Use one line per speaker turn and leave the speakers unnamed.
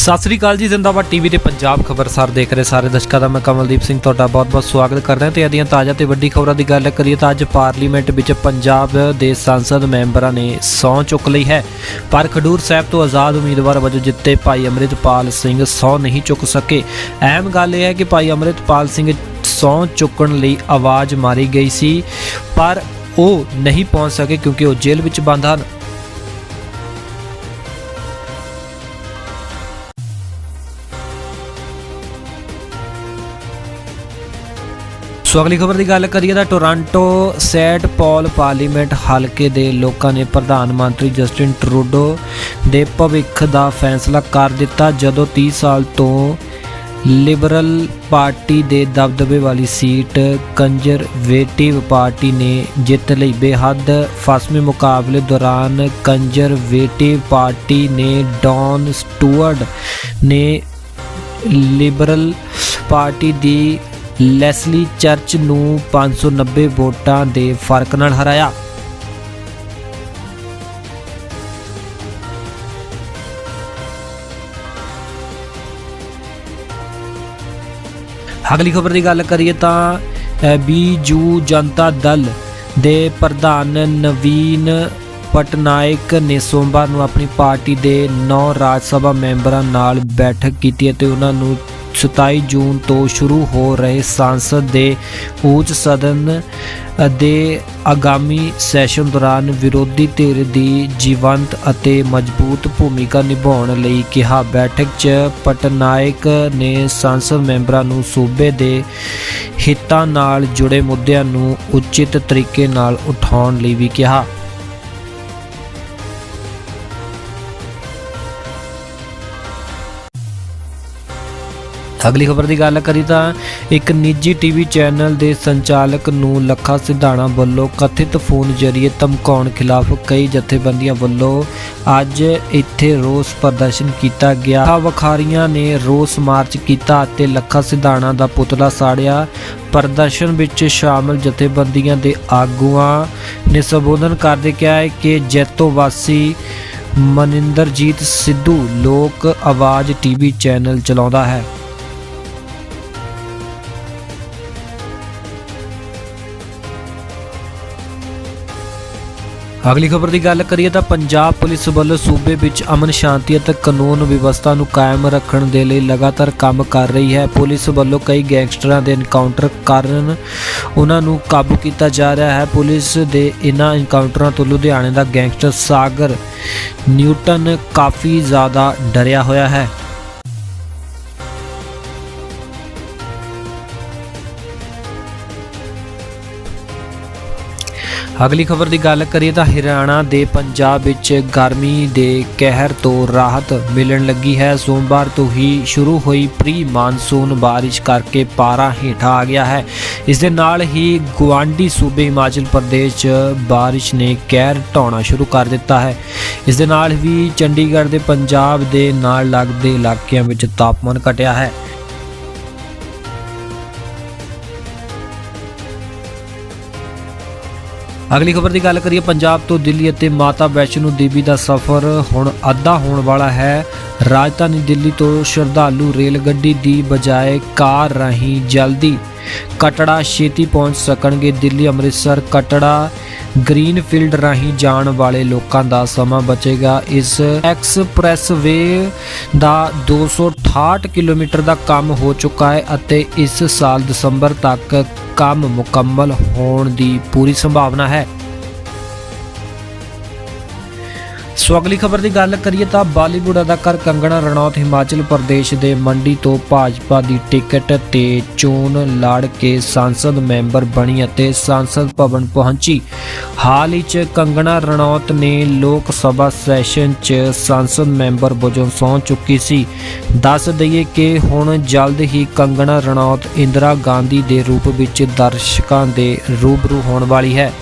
ਸਤਿ ਸ੍ਰੀ ਅਕਾਲ ਜੀ, ਜ਼ਿੰਦਾਬਾਦ ਟੀਵੀ ਤੇ ਪੰਜਾਬ ਖਬਰਸਾਰ ਦੇਖ ਰਹੇ ਸਾਰੇ ਦਰਸ਼ਕਾਂ ਦਾ ਮੈਂ ਕਮਲਦੀਪ ਸਿੰਘ ਤੁਹਾਡਾ ਬਹੁਤ-ਬਹੁਤ ਸਵਾਗਤ ਕਰਦਾ ਹਾਂ ਤੇ ਅਦੀਆਂ ਤਾਜ਼ਾ ਤੇ ਵੱਡੀ ਖਬਰਾਂ ਦੀ ਗੱਲ ਕਰੀਏ ਤਾਂ ਅੱਜ ਪਾਰਲੀਮੈਂਟ ਵਿੱਚ ਪੰਜਾਬ ਦੇ ਸੰਸਦ ਮੈਂਬਰਾਂ ਨੇ ਸਹੁੰ ਚੁੱਕ ਲਈ ਹੈ। ਪਰ ਖਡੂਰ ਸਾਹਿਬ ਤੋਂ ਆਜ਼ਾਦ ਉਮੀਦਵਾਰ ਵਜੋਂ ਜਿੱਤੇ ਭਾਈ ਅੰਮ੍ਰਿਤਪਾਲ ਸਿੰਘ ਸਹੁੰ ਨਹੀਂ ਚੁੱਕ ਸਕੇ। ਅਹਿਮ ਗੱਲ ਇਹ ਹੈ ਕਿ ਭਾਈ ਅੰਮ੍ਰਿਤਪਾਲ ਸਿੰਘ ਸਹੁੰ ਚੁੱਕਣ ਲਈ ਆਵਾਜ਼ ਮਾਰੀ ਗਈ ਸੀ, ਪਰ ਉਹ ਨਹੀਂ ਪਹੁੰਚ ਸਕੇ ਕਿਉਂਕਿ ਉਹ ਜੇਲ੍ਹ ਵਿੱਚ ਬੰਦ ਹਨ। ਸੋ ਅਗਲੀ ਖਬਰ ਦੀ ਗੱਲ ਕਰੀਏ ਤਾਂ ਟੋਰਾਂਟੋ, ਸੈਟ ਪੌਲ ਪਾਰਲੀਮੈਂਟ ਹਲਕੇ ਦੇ ਲੋਕਾਂ ਨੇ ਪ੍ਰਧਾਨ ਮੰਤਰੀ ਜਸਟਿਨ ਟਰੂਡੋ ਦੇ ਭਵਿੱਖ ਦਾ ਫੈਸਲਾ ਕਰ ਦਿੱਤਾ ਜਦੋਂ 30 ਸਾਲ ਤੋਂ ਲਿਬਰਲ ਪਾਰਟੀ ਦੇ ਦਬਦਬੇ ਵਾਲੀ ਸੀਟ ਕੰਜ਼ਰਵੇਟਿਵ ਪਾਰਟੀ ਨੇ ਜਿੱਤ ਲਈ ਬੇਹੱਦ ਫਾਸਮੇ ਮੁਕਾਬਲੇ ਦੌਰਾਨ ਕੰਜ਼ਰਵੇਟਿਵ ਪਾਰਟੀ ਨੇ ਡੌਨ ਸਟੂਅਰਟ ਨੇ ਲਿਬਰਲ ਪਾਰਟੀ ਦੀ ਲੈਸਲੀ ਚਰਚ ਨੂੰ 590 ਵੋਟਾਂ ਦੇ ਫ਼ਰਕ ਨਾਲ ਹਰਾਇਆ। ਅਗਲੀ ਖਬਰ ਦੀ ਗੱਲ ਕਰੀਏ ਤਾਂ ਅ, ਬੀਜੂ ਜਨਤਾ ਦਲ ਦੇ ਪ੍ਰਧਾਨ ਨਵੀਨ ਪਟਨਾਇਕ ਨੇ ਸੋਮਵਾਰ ਨੂੰ ਆਪਣੀ ਪਾਰਟੀ ਦੇ 9 ਰਾਜ ਸਭਾ ਮੈਂਬਰਾਂ ਨਾਲ ਬੈਠਕ ਕੀਤੀ ਅਤੇ ਉਹਨਾਂ ਨੂੰ 27 ਜੂਨ ਤੋਂ ਸ਼ੁਰੂ ਹੋ ਰਹੇ ਸੰਸਦ ਦੇ ਉੱਚ ਸਦਨ ਦੇ ਆਗਾਮੀ ਸੈਸ਼ਨ ਦੌਰਾਨ ਵਿਰੋਧੀ ਧਿਰ ਦੀ ਜੀਵੰਤ ਅਤੇ ਮਜ਼ਬੂਤ ਭੂਮਿਕਾ ਨਿਭਾਉਣ ਲਈ ਕਿਹਾ। ਬੈਠਕ 'ਚ ਪਟਨਾਇਕ ਨੇ ਸੰਸਦ ਮੈਂਬਰਾਂ ਨੂੰ ਸੂਬੇ ਦੇ ਹਿੱਤਾਂ ਨਾਲ ਜੁੜੇ ਮੁੱਦਿਆਂ ਨੂੰ ਉਚਿਤ ਤਰੀਕੇ ਨਾਲ ਉਠਾਉਣ ਲਈ ਵੀ ਕਿਹਾ। ਅਗਲੀ ਖਬਰ ਦੀ ਗੱਲ ਕਰੀ ਤਾਂ ਇੱਕ ਨਿੱਜੀ ਟੀਵੀ ਚੈਨਲ ਦੇ ਸੰਚਾਲਕ ਨੂੰ ਲੱਖਾ ਸਿਧਾਣਾ ਵੱਲੋਂ ਕਥਿਤ ਫੋਨ ਜ਼ਰੀਏ ਧਮਕਾਉਣ ਖਿਲਾਫ ਕਈ ਜਥੇਬੰਦੀਆਂ ਵੱਲੋਂ ਅੱਜ ਇੱਥੇ ਰੋਸ ਪ੍ਰਦਰਸ਼ਨ ਕੀਤਾ ਗਿਆ। ਆਹ ਵਖਾਰੀਆਂ ਨੇ ਰੋਸ ਮਾਰਚ ਕੀਤਾ ਅਤੇ ਲੱਖਾ ਸਿਧਾਣਾ ਦਾ ਪੁਤਲਾ ਸਾੜਿਆ। ਪ੍ਰਦਰਸ਼ਨ ਵਿੱਚ ਸ਼ਾਮਲ ਜਥੇਬੰਦੀਆਂ ਦੇ ਆਗੂਆਂ ਨੇ ਸੰਬੋਧਨ ਕਰਦੇ ਕਿਹਾ ਹੈ ਕਿ ਜੈਤੋ ਵਾਸੀ ਮਨਿੰਦਰਜੀਤ ਸਿੱਧੂ ਲੋਕ ਆਵਾਜ਼ ਟੀਵੀ ਚੈਨਲ ਚਲਾਉਂਦਾ ਹੈ। ਅਗਲੀ ਖਬਰ ਦੀ ਗੱਲ ਕਰੀਏ ਤਾਂ ਪੰਜਾਬ ਪੁਲਿਸ ਵੱਲੋਂ ਸੂਬੇ ਵਿੱਚ ਅਮਨ ਸ਼ਾਂਤੀ ਅਤੇ ਕਾਨੂੰਨ ਵਿਵਸਥਾ ਨੂੰ ਕਾਇਮ ਰੱਖਣ ਦੇ ਲਈ ਲਗਾਤਾਰ ਕੰਮ ਕਰ ਰਹੀ ਹੈ। ਪੁਲਿਸ ਵੱਲੋਂ ਕਈ ਗੈਂਗਸਟਰਾਂ ਦੇ ਇਨਕਾਊਂਟਰ ਕਾਰਨ ਉਹਨਾਂ ਨੂੰ ਕਾਬੂ ਕੀਤਾ ਜਾ ਰਿਹਾ ਹੈ। ਪੁਲਿਸ ਦੇ ਇਨ੍ਹਾਂ ਇਨਕਾਊਂਟਰਾਂ ਤੋਂ ਲੁਧਿਆਣੇ ਦਾ ਗੈਂਗਸਟਰ ਸਾਗਰ ਨਿਊਟਨ ਕਾਫੀ ਜ਼ਿਆਦਾ ਡਰਿਆ ਹੋਇਆ ਹੈ। ਅਗਲੀ ਖਬਰ ਦੀ ਗੱਲ ਕਰੀਏ ਤਾਂ ਹਰਿਆਣਾ ਦੇ ਪੰਜਾਬ ਵਿੱਚ ਗਰਮੀ ਦੇ ਕਹਿਰ ਤੋਂ ਰਾਹਤ ਮਿਲਣ ਲੱਗੀ ਹੈ। ਸੋਮਵਾਰ ਤੋਂ ਹੀ ਸ਼ੁਰੂ ਹੋਈ ਪ੍ਰੀ ਮਾਨਸੂਨ ਬਾਰਿਸ਼ ਕਰਕੇ ਪਾਰਾ ਹੇਠਾਂ ਆ ਗਿਆ ਹੈ। ਇਸ ਦੇ ਨਾਲ ਹੀ ਗੁਆਂਢੀ ਸੂਬੇ ਹਿਮਾਚਲ ਪ੍ਰਦੇਸ਼ 'ਚ ਬਾਰਿਸ਼ ਨੇ ਕਹਿਰ ਢਾਉਣਾ ਸ਼ੁਰੂ ਕਰ ਦਿੱਤਾ ਹੈ। ਇਸ ਦੇ ਨਾਲ ਵੀ ਚੰਡੀਗੜ੍ਹ ਦੇ ਪੰਜਾਬ ਦੇ ਨਾਲ ਲੱਗਦੇ ਇਲਾਕਿਆਂ ਵਿੱਚ ਤਾਪਮਾਨ ਘਟਿਆ ਹੈ। ਅਗਲੀ ਖਬਰ ਦੀ ਗੱਲ ਕਰੀਏ, ਪੰਜਾਬ ਤੋਂ ਦਿੱਲੀ ਅਤੇ ਮਾਤਾ ਵੈਸ਼ਨੋ ਦੇਵੀ ਦਾ ਸਫ਼ਰ ਹੁਣ ਅੱਧਾ ਹੋਣ ਵਾਲਾ ਹੈ। ਰਾਜਧਾਨੀ ਦਿੱਲੀ ਤੋਂ ਸ਼ਰਧਾਲੂ ਰੇਲ ਗੱਡੀ ਦੀ ਬਜਾਏ ਕਾਰ ਰਾਹੀਂ ਜਲਦੀ ਕਟੜਾ ਛੇਤੀ ਪਹੁੰਚ ਸਕਣਗੇ। ਦਿੱਲੀ, ਅੰਮ੍ਰਿਤਸਰ, ਕਟੜਾ ਗ੍ਰੀਨਫੀਲਡ ਰਾਹੀਂ ਜਾਣ ਵਾਲੇ ਲੋਕਾਂ ਦਾ ਸਮਾਂ ਬਚੇਗਾ। ਇਸ ਐਕਸਪ੍ਰੈਸ ਵੇ ਦਾ 268 ਕਿਲੋਮੀਟਰ ਦਾ ਕੰਮ ਹੋ ਚੁੱਕਾ ਹੈ ਅਤੇ ਇਸ ਸਾਲ ਦਸੰਬਰ ਤੱਕ ਕੰਮ ਮੁਕੰਮਲ ਹੋਣ ਦੀ ਪੂਰੀ ਸੰਭਾਵਨਾ ਹੈ। ਸੋ ਅਗਲੀ ਖਬਰ ਦੀ ਗੱਲ ਕਰੀਏ ਤਾਂ ਬਾਲੀਵੁੱਡ ਅਦਾਕਾਰ ਕੰਗਣਾ ਰਣੌਤ ਹਿਮਾਚਲ ਪ੍ਰਦੇਸ਼ ਦੇ ਮੰਡੀ ਤੋਂ ਭਾਜਪਾ ਦੀ ਟਿਕਟ ਤੇ ਚੋਣ ਲੜ ਕੇ ਸੰਸਦ ਮੈਂਬਰ ਬਣੀ ਅਤੇ ਸੰਸਦ ਭਵਨ ਪਹੁੰਚੀ। ਹਾਲ ਹੀ ਚ ਕੰਗਣਾ ਰਣੌਤ ਨੇ ਲੋਕ ਸਭਾ ਸੈਸ਼ਨ 'ਚ ਸੰਸਦ ਮੈਂਬਰ ਵਜੋਂ ਸਹੁੰ ਚੁੱਕੀ ਸੀ। ਦੱਸ ਦਈਏ ਕਿ ਹੁਣ ਜਲਦ ਹੀ ਕੰਗਣਾ ਰਣੌਤ ਇੰਦਰਾ ਗਾਂਧੀ ਦੇ ਰੂਪ ਵਿੱਚ ਦਰਸ਼ਕਾਂ ਦੇ ਰੂਬਰੂ ਹੋਣ ਵਾਲੀ ਹੈ।